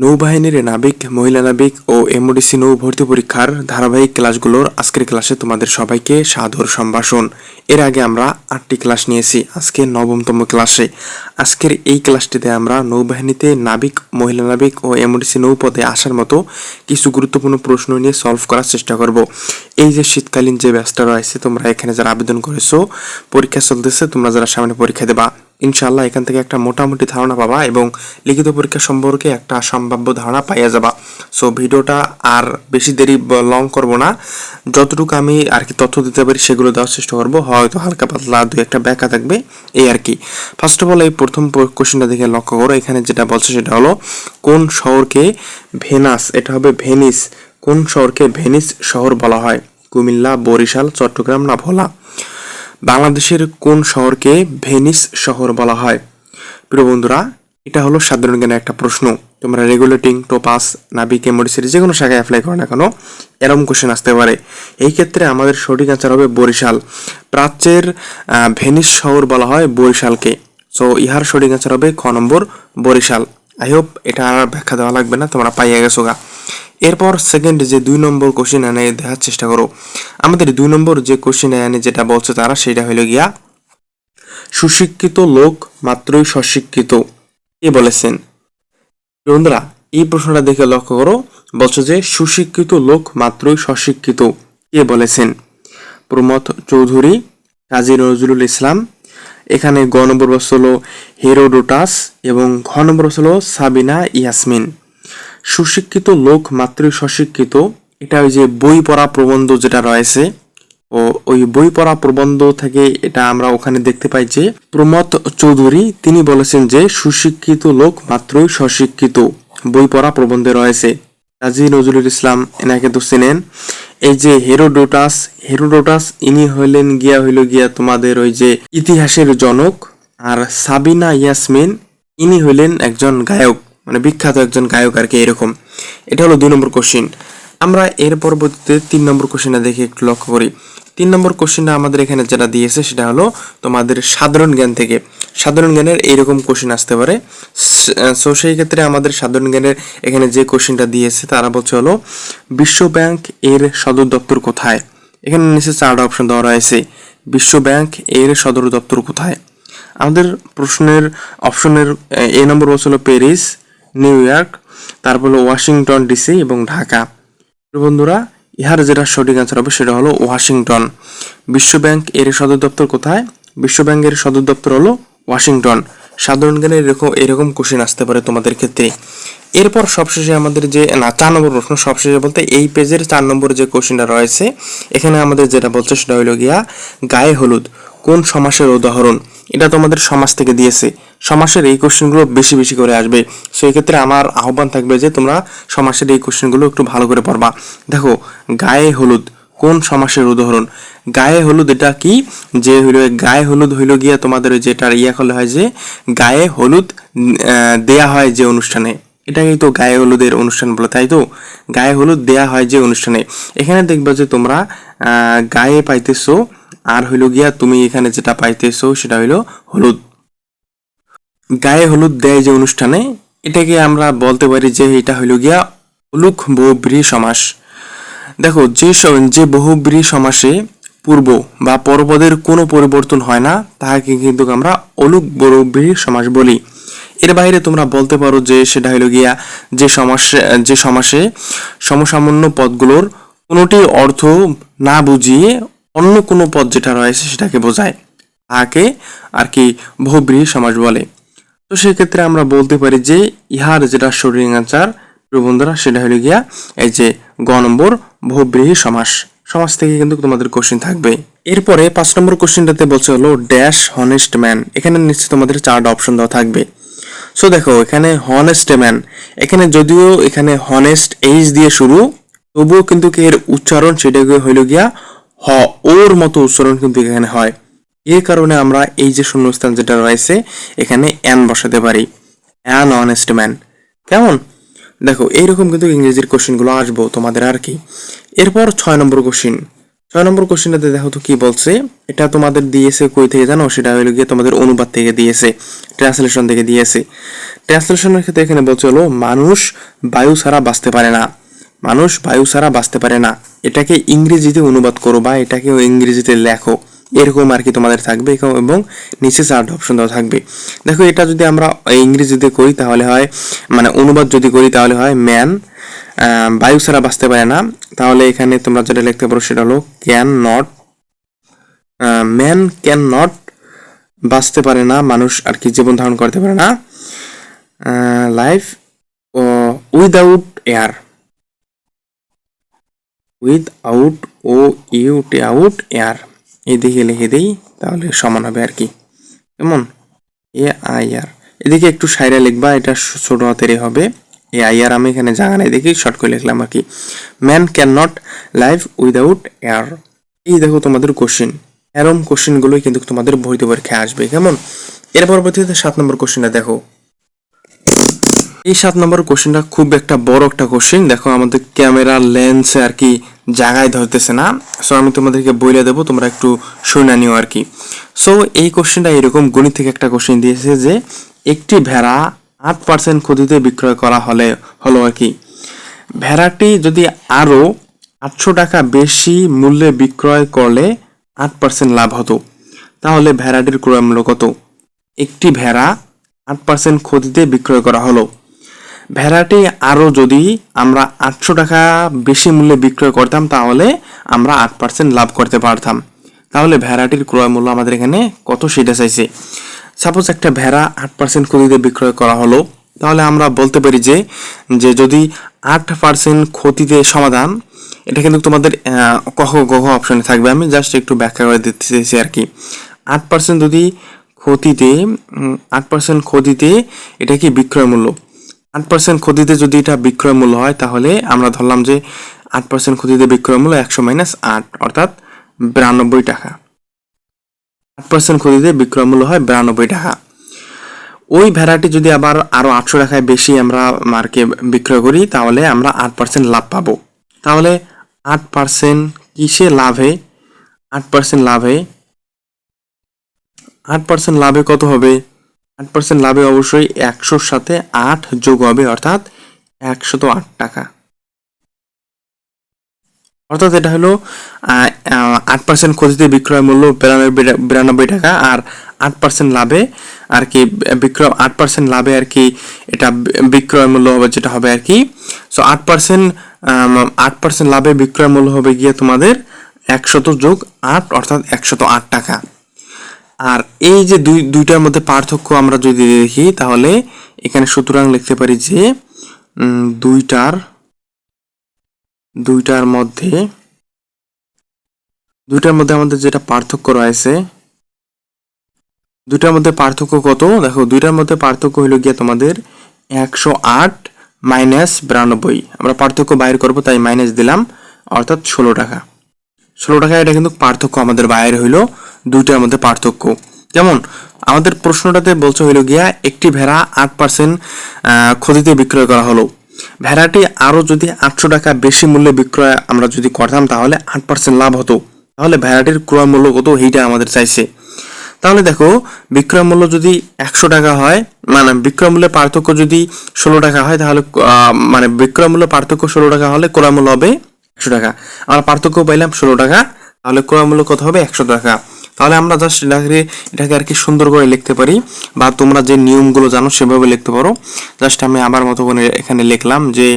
নৌবাহিনীর নাবিক, মহিলা নাবিক ও এমওডিসি নৌ ভর্তি পরীক্ষার ধারাবাহিক ক্লাসগুলোর আজকের ক্লাসে তোমাদের সবাইকে সাদর সম্ভাষণ। এর আগে আমরা আটটি ক্লাস নিয়েছি, আজকে নবমতম ক্লাসে। আজকের এই ক্লাসটিতে আমরা নৌবাহিনীতে নাবিক, মহিলা নাবিক ও এমওডিসি নৌপথে আসার মতো কিছু গুরুত্বপূর্ণ প্রশ্ন নিয়ে সলভ করার চেষ্টা করব। এই যে শীতকালীন যে ব্যাচটা রয়েছে, তোমরা এখানে যারা আবেদন করেছ, পরীক্ষা চলতেছে, তোমরা যারা সামনে পরীক্ষা দেবা। ইনশাল্লাহ এখান থেকে একটা মোটামুটি ধারণা পাবা এবং লিখিত পরীক্ষা সম্পর্কে একটা সম্ভাব্য ধারণা পাইয়া যাবা। সো ভিডিওটা আর বেশি দেরি লং করব না। যতটুকু আমি আর কি তথ্য দিতে পারি সেগুলো দেওয়ার চেষ্টা করব। হয়তো হালকা পাতলা দু একটা ব্যাখ্যা থাকবে, এই আর কি। ফার্স্ট অফ অল এই প্রথম কোশ্চেনটা দেখে লক্ষ্য করো। এখানে যেটা বলছে সেটা হলো, কোন শহরকে ভেনাস, এটা হবে ভেনিস, কোন শহরকে ভেনিস শহর বলা হয়? কুমিল্লা, বরিশাল, চট্টগ্রাম না ভোলা? বাংলাদেশের কোন শহরকে ভেনিস শহর বলা হয়? প্রিয় বন্ধুরা, এটা হলো সাধারণ জ্ঞানের একটা প্রশ্ন। তোমরা রেগুলেটিং টোপাস নাবিক এমোডিসির যে কোনো শাখায় অ্যাপ্লাই করো না কেন এরম কোশ্চেন আসতে পারে। এই ক্ষেত্রে আমাদের সঠিক অ্যান্সার হবে বরিশাল। প্রাচ্যের ভেনিস শহর বলা হয় বরিশালকে। সো ইহার সঠিক অ্যান্সার হবে খ নম্বর বরিশাল। আই হোপ এটা আর ব্যাখ্যা দেওয়া লাগবে না, তোমরা পাইয়া গেছো গা। এরপর সেকেন্ড যে দুই নম্বর কোশ্চেন এনে দেখার চেষ্টা করো। আমাদের দুই নম্বর যে কোশ্চেন এনে যেটা বলছে তারা, সেটা হলো গিয়া, সুশিক্ষিত লোক মাত্রই সশিক্ষিত কে বলেছেন। বন্ধুরা, এই প্রশ্নটা দেখে লক্ষ্য করো। বলছো যে, সুশিক্ষিত লোক মাত্রই সশিক্ষিত কে বলেছেন। প্রমথ চৌধুরী, কাজী নজরুল ইসলাম, এখানে গ নম্বর হলো হেরোডোটাস এবং ঘ নম্বর হলো সাবিনা ইয়াসমিন। সুশিক্ষিত লোক মাত্রই সশিক্ষিত এটা ওই যে বই পড়া প্রবন্ধ যেটা রয়েছে, ও ওই বই পড়া প্রবন্ধ থেকে এটা আমরা ওখানে দেখতে পাই যে প্রমথ চৌধুরী, তিনি বলেছেন যে সুশিক্ষিত লোক মাত্রই সশিক্ষিত বই পড়া প্রবন্ধে রয়েছে। কাজী নজরুল ইসলাম এনাকে তো চেনেন এই যে হেরোডোটাস হেরোডোটাস, ইনি হইলেন গিয়া, হইল গিয়া তোমাদের ওই যে ইতিহাসের জনক, আর সাবিনা ইয়াসমিন, ইনি হইলেন একজন গায়ক। মানে বিখ্যাত একজন গায়ক আর কি এরকম। এটা হলো দুই নম্বর কোশ্চিন আমরা এর পরবর্তীতে তিন নম্বর কোশ্চেনটা দেখে একটু লক্ষ্য করি। তিন নম্বর কোশ্চেনটা আমাদের এখানে যেটা দিয়েছে সেটা হলো তোমাদের সাধারণ জ্ঞান থেকে। সাধারণ জ্ঞানের এইরকম কোশ্চেন আসতে পারে। সো সেই ক্ষেত্রে আমাদের সাধারণ জ্ঞানের এখানে যে কোশ্চেনটা দিয়েছে তারা বলছে হলো বিশ্ব ব্যাংক এর সদর দপ্তর কোথায়? এখানে নিচে চারটা অপশন দেওয়া রয়েছে। বিশ্ব ব্যাংক এর সদর দপ্তর কোথায়? আমাদের প্রশ্নের অপশনের এ নম্বর বলছে হলো প্যারিস নিউ ইয়র্ক, তারপর হলো ওয়াশিংটন ডিসি এবং ঢাকা। বন্ধুরা, ইহার যেটা সঠিক অ্যান্সার হবে সেটা হলো ওয়াশিংটন। বিশ্ব ব্যাংক এর সদর দপ্তর কোথায়? বিশ্ব ব্যাংকের সদর দপ্তর হলো ওয়াশিংটন। সাধারণ জ্ঞানে এরকম এরকম কোশ্চেন আসতে পারে তোমাদের ক্ষেত্রে। এরপর সবশেষে আমাদের যে, না, চার নম্বর প্রশ্ন, সবশেষে বলতে এই পেজের চার নম্বর যে কোশ্চেনটা রয়েছে, এখানে আমাদের যেটা বলছে সেটা হলো গিয়া, গায়ে হলুদ, কোন সমাসের উদাহরণ? এটা তোমাদের সমাজ থেকে দিয়েছে। সমাসের এই কোশ্চেনগুলো বেশি বেশি করে আসবে। সো এই ক্ষেত্রে আমার আহ্বান থাকবে যে তোমরা সমাসের এই কোশ্চেনগুলো একটু ভালো করে পড়বা। দেখো, গায়ে হলুদ, কোন সমাসের উদাহরণ? গায়ে হলুদ এটা কি? যে হইল, গায়ে হলুদ হইল গিয়া তোমাদের ওই যেটা ইয়া করলে হয় যে, গায়ে হলুদ দেয়া হয় যে অনুষ্ঠানে। এটাকেই তো গায়ে হলুদের অনুষ্ঠান বলে, তাই তো? গায়ে হলুদ দেয়া হয় যে অনুষ্ঠানে। এখানে দেখবা যে তোমরা গায়ে পাইতেছো আর হইল গিয়া তুমি এখানে যেটা পাইতেছো সেটা হইল হলুদ। গায়ে হলুদ দেয় যে অনুষ্ঠানে, এটাকে আমরা বলতে পারি যে এটা হইল গিয়া উলুক বহুব্রী সমাস। দেখো, যে যে বহুব্রী সমাসে পূর্ব বা পরপদের কোনো পরিবর্তন হয় না, তাহাকে কিন্তু আমরা অলুক বহুব্রী সমাস বলি। এর বাইরে তোমরা বলতে পারো যে সেটা হইল গিয়া যে সমাস, যে সমাসে সমসামান্য পদগুলোর কোনোটি অর্থ না বুঝিয়ে অন্য কোনো পদ যেটা রয়েছে সেটাকে বোঝায়। তাহাকে আর কি বহুব্রীহি সমাস বলে। তো সেক্ষেত্রে আমরা বলতে পারি যে ইহার যেটা সঠিক আনসার প্রিয় বন্ধুরা, সেটা হলো গিয়া এই যে গ নম্বর বহুব্রীহি সমাস। সমাজ থেকে কিন্তু তোমাদের কোশ্চেন থাকবে। এরপরে পাঁচ নম্বর কোশ্চেনটাতে বলছে হলো ড্যাশ হনেস্ট ম্যান এখানে নিশ্চয় তোমাদের চারটা অপশন দেওয়া থাকবে। সো দেখো, এখানে হনেস্ট ম্যান এখানে যদিও এখানে হনেস্ট এইচ দিয়ে শুরু, তবুও কিন্তু এর উচ্চারণ সেটাকে হইল গিয়া হ, ওর মতো উচ্চারণ কিন্তু এখানে হয়। এর কারণে আমরা এই যে শূন্যস্থান যেটা রয়েছে, এখানে অ্যান বসাতে পারি। An honest man. কেমন? দেখো, এইরকম কিন্তু ইংরেজির কোশ্চেনগুলো আসব তোমাদের আর কি। এরপর ছয় নম্বর কোশ্চেন। ছয় নম্বর কোশ্চেনটাতে দেখো তো কি বলছে, এটা তোমাদের দিয়েছে কই থেকে জানো? সেটা হলো গিয়ে তোমাদের অনুবাদ থেকে দিয়েছে, ট্রান্সলেশন থেকে দিয়েছে। ট্রান্সলেশনের ক্ষেত্রে এখানে বলছে হলো, মানুষ বায়ু ছাড়া বাঁচতে পারে না। মানুষ বায়ু ছাড়া বাঁচতে পারে না। এটাকে ইংরেজিতে অনুবাদ করো বা এটাকে ইংরেজিতে লেখো। এরকম আর কি তোমাদের থাকবে এবং নিচে চারটা অপশন দেওয়া থাকবে। দেখো, এটা যদি আমরা ইংরেজিতে করি তাহলে হয় মানে অনুবাদ যদি করি তাহলে হয় ম্যান বায়ু ছাড়া বাঁচতে পারে না। তাহলে এখানে তোমরা যেটা লিখতে পারো সেটা হলো can not man can not বাঁচতে পারে না, মানুষ আর কি জীবন ধারণ করতে পারে না। Life without air with out without air এই দিকে লিখে দিই, তাহলে সমান হবে আর কি। কেমন? এ আই আর এদিকে একটু সাইরা লিখবা, এটা ছোট হাতেরই হবে। এ আই আর আমি এখানে জায়গা নাই দেখি শর্ট করে লিখলাম আর কি। Man can not live without air এই দেখো তোমাদের কোশ্চেন এরম কোশ্চেনগুলোই কিন্তু তোমাদের ভর্তি পরীক্ষায় আসবে, কেমন? এর পরবর্তীতে সাত নম্বর কোশ্চেনটা দেখো। এই সাত নম্বর কোশ্চেনটা খুব একটা বড় একটা কোশ্চেন দেখো, আমাদের ক্যামেরা লেন্সে আর কি জায়গায় ধরতেছে না। সো আমি তোমাদেরকে বইলে দেবো, তোমরা একটু শুনে নিও আর কি। সো এই কোশ্চেনটা এরকম গণিত থেকে একটা কোশ্চেন দিয়েছে যে, একটি ভেড়া আট পার্সেন্ট ক্ষতিতে বিক্রয় করা হলে, হলো আর কি। ভেড়াটি যদি আরও আটশো টাকা বেশি মূল্যে বিক্রয় করলে আট পার্সেন্ট লাভ হতো। তাহলে ভেড়াটির ক্রয় মূল্য কত? একটি ভেড়া আট পার্সেন্ট ক্ষতিতে বিক্রয় করা হলো। ভেড়াটি আরও যদি আমরা আটশো টাকা বেশি মূল্যে বিক্রয় করতাম, তাহলে আমরা আট পার্সেন্ট লাভ করতে পারতাম। তাহলে ভেড়াটির ক্রয় মূল্য আমাদের এখানে কত সেটা চাইছে? সাপোজ একটা ভেড়া আট পার্সেন্ট ক্ষতিতে বিক্রয় করা হলো, তাহলে আমরা বলতে পারি যে যে যদি আট পার্সেন্ট ক্ষতিতে সমাধান, এটা কিন্তু তোমাদের কহ, গহ অপশনে থাকবে। আমি জাস্ট একটু ব্যাখ্যা করে দিতে চাইছি আর কি। আট পার্সেন্ট যদি ক্ষতিতে আট পার্সেন্ট ক্ষতিতে এটা কি বিক্রয় মূল্য? আট পার্সেন্ট ক্ষতিতে যদি এটা বিক্রয় মূল্য হয়, তাহলে আমরা ধরলাম যে আট পার্সেন্ট ক্ষতিতে বিক্রয় মূল্য একশো মাইনাস আট, অর্থাৎ বিরানব্বই টাকা। আট পার্সেন্ট ক্ষতিতে বিক্রয় মূল্য হয় বিরানব্বই টাকা। ওই ভেড়াটি যদি আবার আরও আটশো টাকায় বেশি আমরা মার্কে বিক্রয় করি, তাহলে আমরা আট পার্সেন্ট লাভ পাবো। তাহলে আট পার্সেন্ট কিসে লাভে? আট পার্সেন্ট লাভে। আট পার্সেন্ট লাভে কত হবে? আট পার্সেন্ট লাভে অবশ্যই একশোর সাথে আট যোগ হবে, অর্থাৎ একশত আট টাকা। অর্থাৎ এটা হলো আট পার্সেন্ট ক্ষতিতে বিক্রয় মূল্য বিরানব্বই টাকা, আর আট পার্সেন্ট লাভে আর কি, বিক্রয়, আট পার্সেন্ট লাভে আর কি এটা বিক্রয় মূল্য হবে, যেটা হবে আর কি সো আট পার্সেন্ট আট পার্সেন্ট লাভে বিক্রয় মূল্য হবে গিয়ে তোমাদের একশত যোগ আট, অর্থাৎ একশত আট টাকা। আর এই যে দুই, দুইটার মধ্যে পার্থক্য আমরা যদি দেখি, তাহলে এখানে সুতরাং লিখতে পারি যে দুইটার দুইটার মধ্যে দুইটার মধ্যে আমাদের যেটা পার্থক্য রয়েছে, দুইটার মধ্যে পার্থক্য কত? দেখো, দুইটার মধ্যে পার্থক্য হইল গিয়া তোমাদের একশো আট মাইনাস বিরানব্বই। আমরা পার্থক্য বাইর করব, তাই মাইনাস দিলাম, অর্থাৎ ষোলো টাকা। ষোলো টাকা, এটা কিন্তু পার্থক্য আমাদের বাইরে হইল দুইটার মধ্যে পার্থক্য। যেমন, আমাদের প্রশ্নটাতে বলছে হইল গিয়া, একটি ভেড়া আট পার্সেন্ট ক্ষতিতে বিক্রয় করা হলো। ভেড়াটি আরও যদি আটশো টাকা বেশি মূল্যে বিক্রয় আমরা যদি করতাম, তাহলে আট পার্সেন্ট লাভ হতো। তাহলে ভেড়াটির ক্রয় মূল্য কত এইটা আমাদের চাইছে। তাহলে দেখো, বিক্রয় মূল্য যদি একশো টাকা হয় মানে বিক্রয় মূল্যের পার্থক্য যদি ষোলো টাকা হয়, তাহলে মানে বিক্রয় মূল্য পার্থক্য ষোলো টাকা হলে ক্রয় মূল্য হবে একশো টাকা। আমরা পার্থক্য পাইলাম ষোলো টাকা, তাহলে ক্রয় মূল্য কত হবে? একশো টাকা। তাহলে আমরা জাস্ট এটাকে এটাকে আর কি সুন্দর করে লিখতে পারি, বা তোমরা যে নিয়মগুলো জানো সেভাবে লিখতে পারো। জাস্ট আমি আমার মতো করে এখানে লিখলাম যে,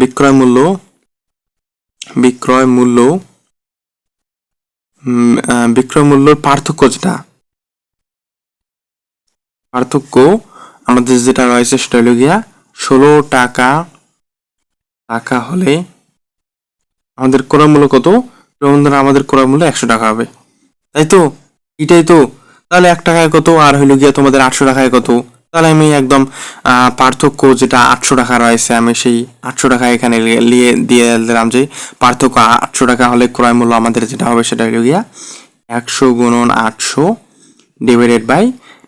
বিক্রয় মূল্য বিক্রয় মূল্য বিক্রয় মূল্যর পার্থক্য যেটা, পার্থক্য আমাদের যেটা রয়েছে সেটা হলো গিয়া, ষোলো টাকা টাকা হলে আমাদের ক্রয় মূল্য কত? বন্ধুরা, আমাদের ক্রয় মূল্য একশো টাকা হবে। তাই তো? এটাই তো। তাহলে এক টাকায় কত? আর হইল গিয়া তোমাদের আটশো টাকায় কত? তাহলে আমি একদম পার্থক্য যেটা আটশো টাকা রয়েছে, আমি সেই আটশো টাকা এখানে নিয়ে দিয়ে দিলাম যে পার্থক্য আটশো টাকা হলে ক্রয় মূল্য আমাদের যেটা হবে সেটা হইল গিয়া একশো গুণন আটশো ডিভাইডেড বাই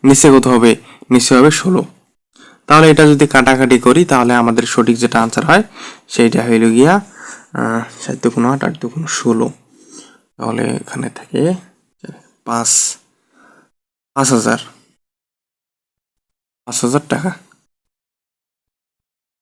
নিচে কত হবে? নিচে হবে ষোলো। তাহলে এটা যদি কাটাকাটি করি, তাহলে আমাদের সঠিক যেটা আনসার হয়, সেইটা হইল গিয়া সাত দুগুণ আট আট দুগুণ ষোলো। তাহলে এখানে থেকে পাঁচ পাঁচ হাজার। পাঁচ হাজার টাকা।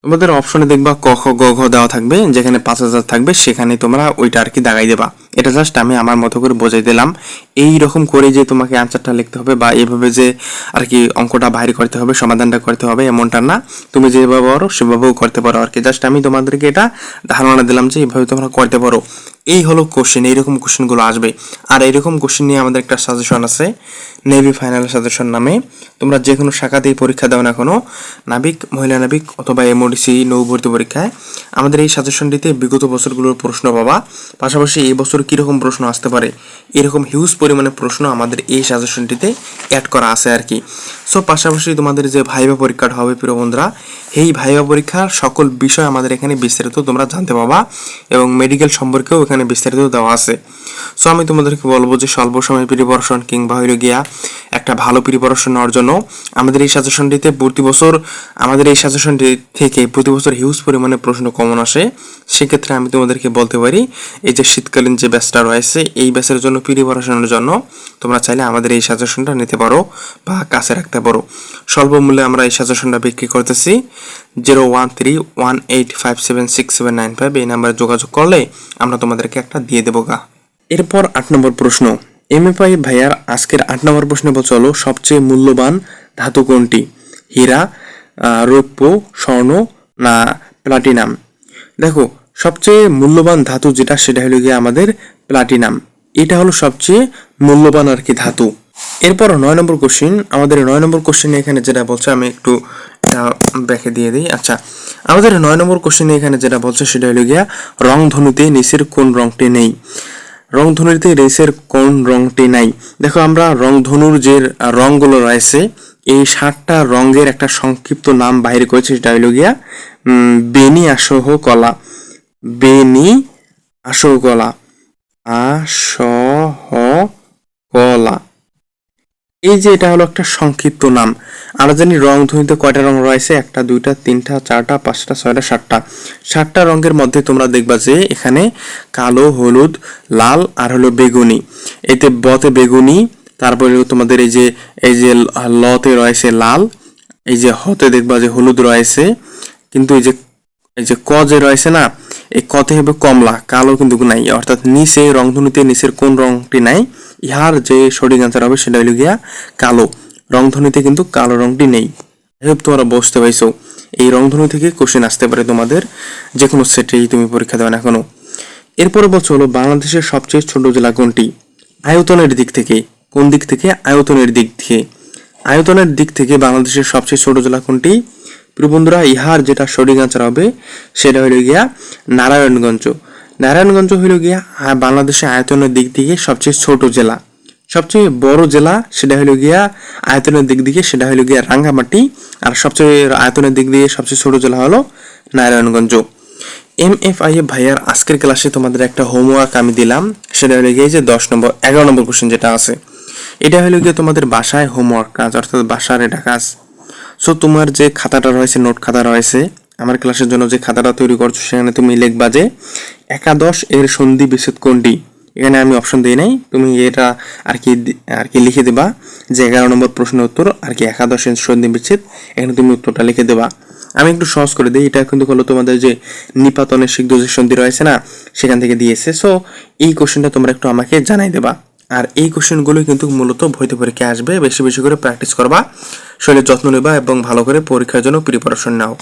তোমাদের অপশনে দেখবা ক, খ, গ, ঘ দেওয়া থাকবে, যেখানে পাঁচ হাজার থাকবে, সেখানে তোমরা ওইটা আর কি দাগাই দেবা। এটা জাস্ট আমি আমার মতো করে বোঝাই দিলাম। এই রকম করে যে তোমাকে আনসারটা লিখতে হবে বা এইভাবে যে আর কি অঙ্কটা বাইর করতে হবে, সমাধানটা করতে হবে, এমনটা না। তুমি যেভাবে পারো, সেভাবেও করতে পারো আর কি। জাস্ট আমি তোমাদেরকে এটা ধারণা দিলাম যে এইভাবে তোমরা করতে পারো। এই হলো কোশ্চেন এইরকম কোশ্চেনগুলো আসবে। আর এইরকম কোশ্চেন নিয়ে আমাদের একটা সাজেশন আছে নেভি ফাইনাল সাজেশন নামে। তোমরা যে কোনো শাখাতেই পরীক্ষা দাও না কোনো, নাবিক, মহিলা নাবিক অথবা এমওডিসি নৌ ভর্তি পরীক্ষায়, আমাদের এই সাজেশনটিতে বিগত বছরগুলোর প্রশ্ন পাবা। পাশাপাশি এই বছর কীরকম প্রশ্ন আসতে পারে, এরকম হিউজ পরিমাণে প্রশ্ন আমাদের এই সাজেশনটিতে অ্যাড করা আছে আর কি। সো পাশাপাশি তোমাদের যে ভাইবা পরীক্ষাটা হবে প্রিয় বন্ধুরা, এই ভাইবা পরীক্ষার সকল বিষয় আমাদের এখানে বিস্তারিত তোমরা জানতে পাবা এবং মেডিকেল সম্পর্কেও এখানে বিস্তারিত দেওয়া আছে। সো আমি তোমাদেরকে বলব যে স্বল্প সময় প্রিপারেশন কিংবা হইল গিয়া একটা ভালো প্রিপারেশন নেওয়ার জন্য আমাদের এই সাজেশনটিতে প্রতি বছর, আমাদের এই সাজেশনটি থেকে প্রতি বছর হিউজ পরিমাণে প্রশ্ন কমন আসে। সেক্ষেত্রে আমি তোমাদেরকে বলতে পারি, এই যে শীতকালীন যে ব্যাচটা রয়েছে, এই ব্যাচের জন্য প্রিপারেশনের জন্য তোমরা চাইলে আমাদের এই সাজেশনটা নিতে পারো বা কাছে রাখতে পারো স্বল্প মূল্যে আমরা এই সাজেশনটা বিক্রি করতেছি। Zero one three one eight five seven six seven nine five এই নাম্বারে যোগাযোগ করলে আমরা তোমাদেরকে একটা দিয়ে দেবো গা। এরপর আট নম্বর প্রশ্ন। এমএফআই ভাইয়ার আজকের আট নম্বর প্রশ্নে চলো সবচেয়ে মূল্যবান ধাতু কোনটি? হীরা রৌপ্য, স্বর্ণ না প্লাটিনাম? দেখো, সবচেয়ে মূল্যবান ধাতু যেটা সেটা হলো গিয়ে আমাদের প্লাটিনাম। এটা হলো সবচেয়ে মূল্যবান আর কি ধাতু। এরপর নয় নম্বর কোশ্চিন আমাদের নয় নম্বর কোশ্চিনে এখানে যেটা বলছে, আমি একটু এটা ব্যাকে দিয়ে দিই। আচ্ছা আমাদের নয় নম্বর কোশ্চিনে এখানে যেটা বলছে, সেটা হলো গিয়া রং ধনুতে নিচের কোন রংটি নেই? রংধনুতে রেসের কোন রংটি নাই? দেখো, আমরা রংধনুর যে রংগুলো রয়েছে, এই সাতটা রঙের একটা সংক্ষিপ্ত নাম বাইরে করেছে, সেটা হইল গিয়া বেনি আসহ কলা। বেনি আসহ কলা আসহ কলা এই যে এটা হলো একটা সংক্ষিপ্ত নাম। আমরা জানি রং ধনুতে কয়টা রং রয়েছে? একটা, দুইটা, তিনটা, চারটা, পাঁচটা, ছয়টা, সাতটা। সাতটা রঙের মধ্যে তোমরা দেখবা যে এখানে কালো, হলুদ, লাল আর হলো বেগুনি। এতে বতে বেগুনি, তারপরে তোমাদের এই যে এই যে লতে রয়েছে লাল, এই যে হতে দেখবা যে হলুদ রয়েছে। কিন্তু এই যে এই যে ক যে রয়েছে না এই কতে হবে কমলা, কালো কিন্তু নাই। অর্থাৎ নিচে রংধনুতে নিচের কোন রংটি নাই, ইহার যে সঠিক অ্যান্সার হবে সেটা হলো গিয়া কালো। রংধনুতে কিন্তু কালো রংটি নেই। তোমরা বুঝতে পাইছো। এই রংধনু থেকে কোশ্চেন আসতে পারে তোমাদের যে কোনো সেটেই তুমি পরীক্ষা দেওয়া না কোনো এরপরে বলছো হলো বাংলাদেশের সবচেয়ে ছোট জেলা কোনটি? আয়তনের দিক থেকে। কোন দিক থেকে? আয়তনের দিক থেকে। আয়তনের দিক থেকে বাংলাদেশের সবচেয়ে ছোট জেলা কোনটি? প্রিয় বন্ধুরা, ইহার যেটা সঠিক আনসার হবে, সেটা হইল গিয়া নারায়ণগঞ্জ। নারায়ণগঞ্জ হইল গিয়া বাংলাদেশের আয়তনের দিক থেকে সবচেয়ে ছোট জেলা। সবচেয়ে বড় জেলা, সেটা হইল গিয়া আয়তনের দিক থেকে, সেটা হইল গিয়া রাঙ্গামাটি। আর সবচেয়ে আয়তনের দিক দিয়ে সবচেয়ে ছোট জেলা হলো Narayanganj. M F I F ভাইয়ার আজকের ক্লাসে তোমাদের একটা হোমওয়ার্ক আমি দিলাম, সেটা হলো গিয়ে যে দশ নম্বর, এগারো নম্বর কোশ্চেন যেটা আছে। এটা হলো গিয়ে তোমাদের বাসায় হোমওয়ার্ক কাজ, অর্থাৎ বাসার এটা কাজ। সো তোমার যে খাতাটা রয়েছে, নোট খাতা রয়েছে, আমার ক্লাসের জন্য যে খাতাটা তৈরি করছ, সেখানে তুমি লিখবা যে একাদশ এর সন্ধি বিচ্ছেদ কোনটি? এখানে আমি অপশন দিই নাই, তুমি এটা আর কি আর কি লিখে দেবা, যে এগারো নম্বর প্রশ্নের উত্তর আর কি একাদশ এর সন্ধি বিচ্ছেদ, এখানে তুমি উত্তরটা লিখে দেবা। আমি একটু সহজ করে দিই, এটা কিন্তু হলো তোমাদের যে নিপাতনের সিদ্ধ যে সন্ধি রয়েছে না, সেখান থেকে দিয়েছে। সো এই কোশ্চেনটা তোমরা একটু আমাকে জানাই দেবা। আর এই কোশ্চেনগুলো কিন্তু মূলত ভর্তি পরীক্ষায় আসবে, বেশি বেশি করে প্র্যাকটিস করবা। শরীরের যত্ন নেবা এবং ভালো করে পরীক্ষার জন্য প্রিপারেশন নাও।